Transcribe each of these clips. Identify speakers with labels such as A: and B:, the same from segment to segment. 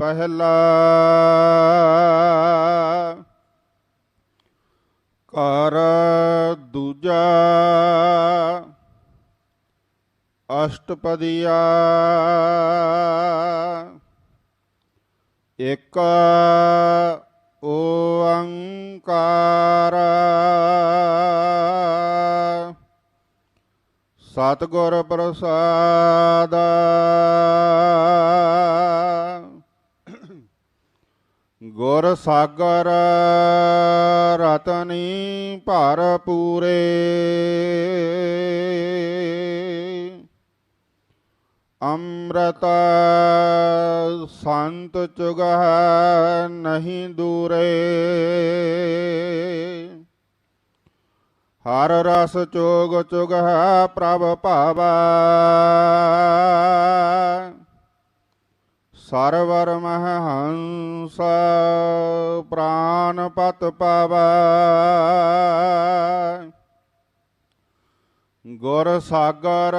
A: ਪਹਿਲਾ ਕਰ ਦੂਜਾ ਅਸ਼ਟਪਦੀਆ ਇਕ ਓੰਕਾਰ। ਸਤਿਗੁਰ ਪ੍ਰਸਾਦ। ਗੁਰ ਸਾਗਰ ਰਤਨੀ ਭਰ ਪੂਰੇ। ਅੰਮ੍ਰਿਤ ਸੰਤ ਚੁਗਹ ਨਹੀਂ ਦੂਰੇ। ਹਰ ਰਸ ਚੋਗ ਚੁਗਹ ਪ੍ਰਭ ਭਾਵਾ। ਸਰਵਰ ਮਹ ਹੰਸ ਪ੍ਰਾਨ ਪਤ ਪਾਵਾ ਗੁਰ ਸਾਗਰ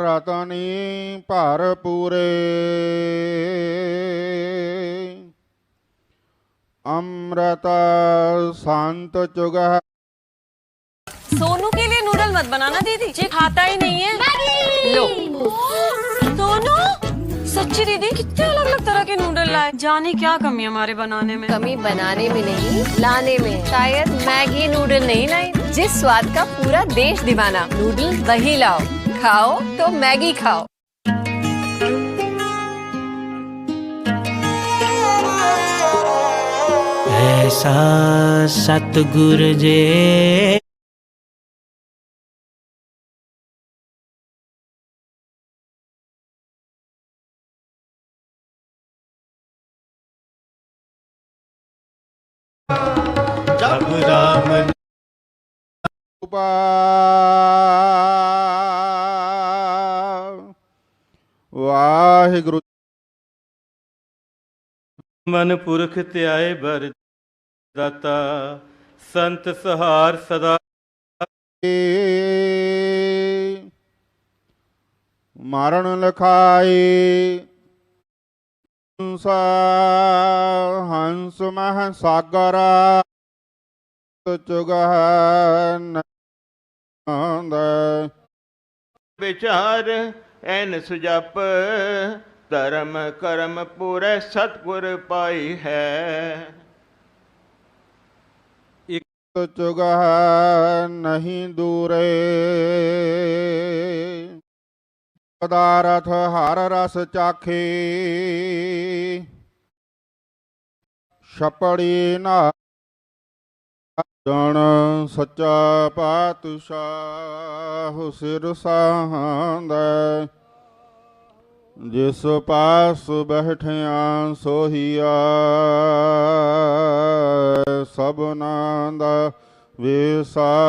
A: ਰਤਨੀ ਭਰ ਪੂਰੇ ਅੰਮ੍ਰਿਤ ਸੰਤ ਚੁਗਹ
B: सोनू के लिए नूडल मत बनाना दीदी ये खाता ही नहीं है लो सोनू सच्ची दीदी कितने अलग अलग तरह के नूडल लाए? जाने क्या कमी हमारे बनाने में?
C: कमी बनाने में नहीं लाने में। शायद मैगी नूडल नहीं लाई। जिस स्वाद का पूरा देश दीवाना। नूडल वही लाओ। खाओ तो मैगी खाओ।
D: ऐसा सतगुर जे
A: ਉਪਾ ਵਾਹਿਗੁਰੂ
E: ਮਨ ਪੁਰਖ ਧਿਆਏ ਬਰ ਦਾਤਾ ਸੰਤ ਸਹਾਰ ਸਦਾ।
A: ਮਰਨ ਲਖਾਈ। ਹੰਸ ਹੰਸ ਮਹ ਸਾਗਰ। ਚੁਗਹ ਨੰਦ
F: ਵਿਚਾਰ ਐਨ ਸੁਜਪ ਧਰਮ ਕਰਮ ਪੂਰੇ ਸਤਗੁਰ ਪਾਈ ਹੈ।
A: ਚੁਗਹ ਨਹੀਂ ਦੂਰੇ। ਪਦਾਰਥ ਹਰ ਰਸ ਚਾਖੇ। ਛਪੜੀ ਨਾ ਜਣ ਸੱਚਾ ਪਾਤਸ਼ਾਹ ਸਿਰ ਸਾਹੰਦਾ ਜਿਸ ਪਾਸ ਬੈਠਿਆ ਸੋਹੀਆ ਸਭਨਾਂ ਦਾ ਵਿਸਾ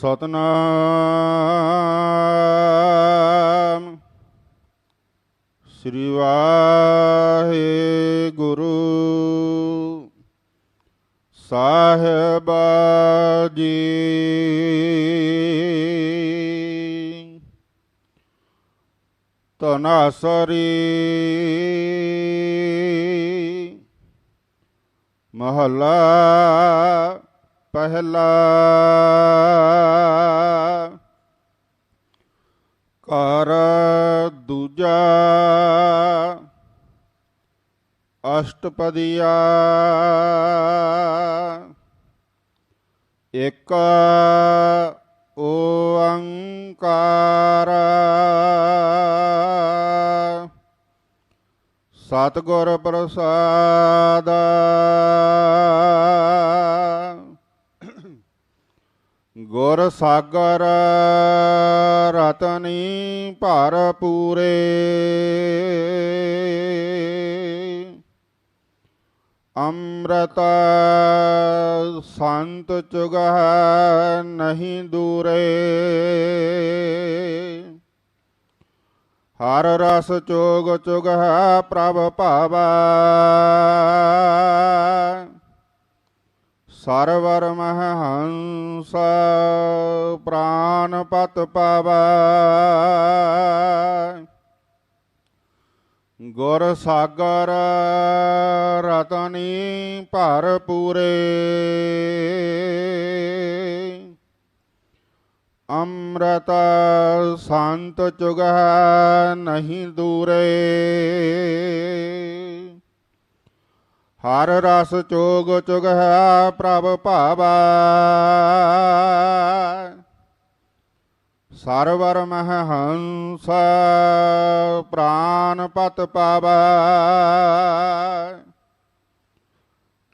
A: ਸਤਨਾਮ, ਸ੍ਰੀ ਵਾਹਿਗੁਰੂ ਗੁਰੂ ਸਾਹਿਬ ਜੀ ਤਨਾਸਰੀ ਮਹਲਾ ਪਹਿਲਾ। ਕਰ ਦੂਜਾ ਅਸ਼ਟਪਦੀਆ। ਇਕ ਓੰਕਾਰ। ਸਤਿਗੁਰ ਪ੍ਰਸਾਦ। ਗੁਰ ਸਾਗਰ ਰਤਨੀ ਭਰ ਪੂਰੇ ਅੰਮ੍ਰਿਤ ਸੰਤ ਚੁਗਹ ਨਹੀਂ ਦੂਰੇ। ਹਰ ਰਸ ਚੋਗ ਚੁਗਹ ਪ੍ਰਭ ਭਾਵੈ। ਸਰਵਰ ਮਹ ਹੰਸ ਪ੍ਰਾਨ ਪਤ ਪਾਵੈ। ਗੁਰ ਸਾਗਰ ਰਤਨੀ ਭਰ ਪੂਰੇ। ਅੰਮ੍ਰਿਤ ਸੰਤ ਚੁਗਹ ਨਹੀਂ ਦੂਰੇ। ਹਰ ਰਸ ਚੋਗ ਚੁਗਹ ਪ੍ਰਭ ਭਾਵੈ। ਸਰਵਰ ਮਹ ਹੰਸ ਪ੍ਰਾਨ ਪਤ ਪਾਵੈ।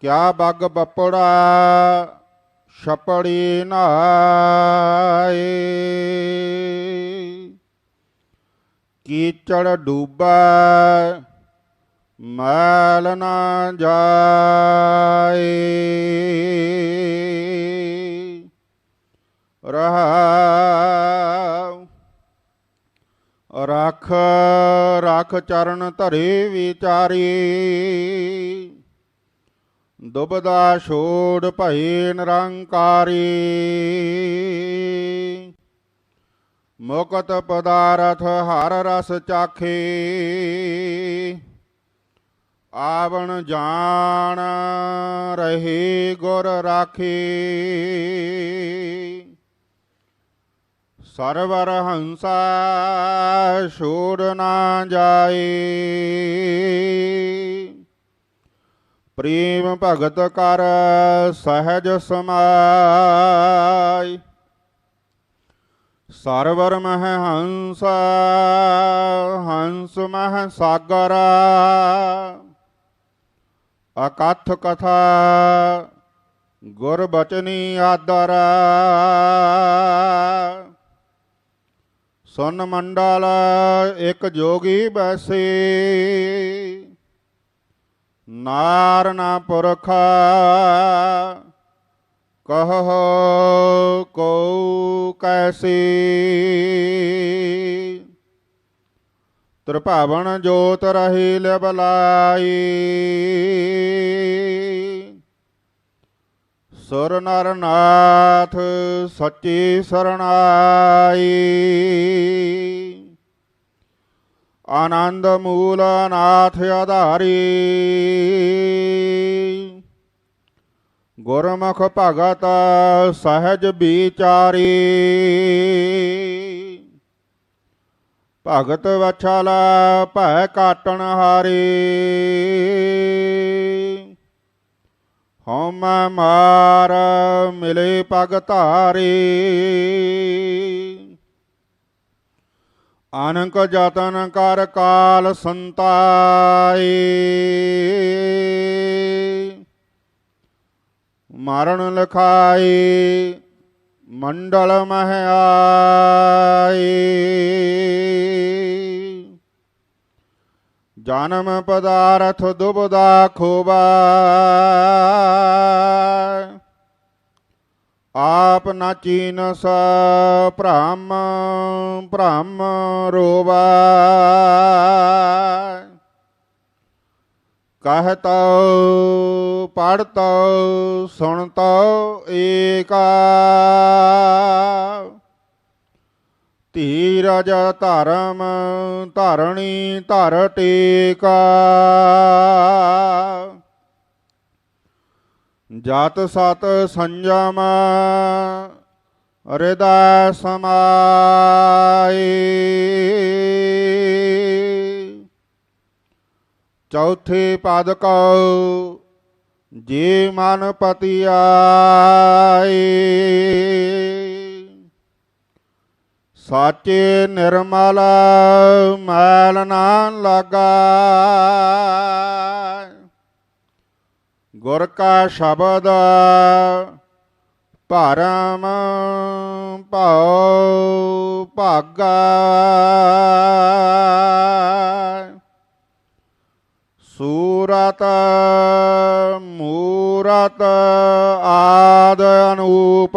A: ਕਿਆ ਬਗ ਬਪੜਾ ਛਪੜੀ ਨਾਏ ਕੀਚੜ ਡੂਬੈ ਮੈਲ ਨਾ ਜਾਏ ਰਹਾਉ ਰਖ ਰਖ ਚਰਨ ਧਰੇ ਵਿਚਾਰੀ। ਦੁਬਦਾ ਛੋੜ ਭਈ ਨਿਰੰਕਾਰੀ। ਮੁਕਤ ਪਦਾਰਥ ਹਰ ਰਸ ਚਾਖੇ। ਆਵਣ ਜਾਣ ਰਹੇ ਗੁਰ ਰਾਖੇ। ਸਰਵਰ ਹੰਸਾ ਛੋੜ ਨਾ ਜਾਏ। ਪ੍ਰੇਮ ਭਗਤ ਕਰ ਸਹਿਜ ਸਮਾਈ ਸਰਵਰ ਮਹ ਹੰਸ ਹੰਸ ਮਹ ਸਾਗਰ। ਅਕਥ ਕਥਾ ਗੁਰ ਬਚਨੀ ਆਦਰ। ਸੁਨ ਮੰਡਲ ਇੱਕ ਜੋਗੀ ਬੈਸੇ। ਨਾਰਨਾ ਪੁਰਖ ਕਹੋ ਕੋ ਕੈਸੀ। ਤ੍ਰਿਭਾਵਨ ਜੋਤ ਰਹੀ ਲਿਬਲਾਈ ਸੁਰ ਨਰ ਨਾਥ ਸੱਚੀ ਸਰਣਾਈ। ਆਨੰਦ ਮੂਲ ਨਾਥ ਆਧਾਰੀ। ਗੁਰਮੁਖ ਭਗਤ ਸਹਿਜ ਵਿਚਾਰੀ। ਭਗਤ ਵਛਲ ਭੈ ਕਾਟਣ ਹਾਰੀ। ਹਉ ਮਾਰ ਮਿਲੇ ਪਗ ਧਾਰੀ। ਅਨੰਕ ਜਤਨ ਕਰ ਕਾਲ ਸੰਤਾਏ ਮਰਨ ਲਖਾਈ, ਮੰਡਲ ਮਹਿ ਆਈ। ਜਨਮ ਪਦਾਰਥ ਦੁਬਦਾ ਖੋਬਾ। ਆਪ ਨਾ ਚੀਨਸ ਭ੍ਰਮ ਭ੍ਰਮ ਰੋਵਾ। ਕਹਤੋ ਪੜਤੋ ਸੁਣਤ ਏਕਾ। ਧੀਰਜ ਧਰਮ, ਧਰਣੀ ਧਰ ਟੇਕਾ। ਜਤ ਸਤ ਸੰਜਮ ਹਿਰਦੈ ਸਮਾਈ। ਚੌਥੇ ਪਦ ਕਉ ਜੇ ਮਨ ਪਤੀ ਆਏ ਸਾਚੇ ਨਿਰਮਲ ਮੈਲ ਨਾ ਲਾਗਾ। ਗੁਰ ਕਾ ਸ਼ਬਦ ਭਰਮ ਭਉ ਭਾਗਾ। ਸੂਰਤ, ਮੂਰਤ ਆਦ ਅਨੂਪ।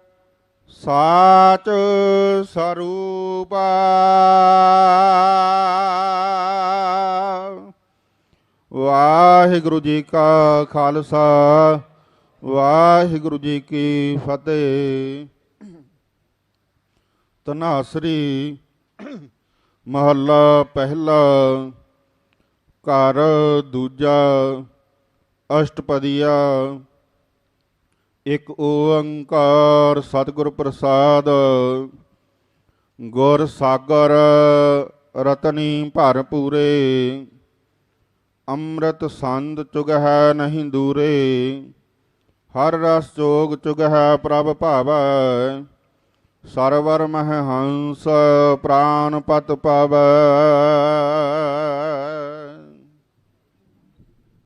A: ਸਾਚ ਸਰੂਪ। ਵਾਹਿਗੁਰੂ ਜੀ ਕਾ ਖਾਲਸਾ, ਵਾਹਿਗੁਰੂ ਜੀ ਕੀ ਫਤਿਹ। ਤਨਾਸਰੀ ਮਹੱਲਾ ਪਹਿਲਾ, ਘਰ ਦੂਜਾ, ਅਸ਼ਟਪਦੀਆ। ਇਕ ਓੰਕਾਰ ਸਤਿਗੁਰ ਪ੍ਰਸਾਦ, ਗੁਰ ਸਾਗਰ ਰਤਨੀ ਭਰ ਪੂਰੇ ਅੰਮ੍ਰਿਤ ਸੰਦ ਚੁਗਹਿ ਨਹੀਂ ਦੂਰੇ, ਹਰ ਰਸ ਜੋਗ ਚੁਗਹਿ ਪ੍ਰਭ ਭਾਵੈ, ਸਰਵਰ ਮਹਿ ਹੰਸ ਪ੍ਰਾਨ ਪਤ ਪਾਵੈ।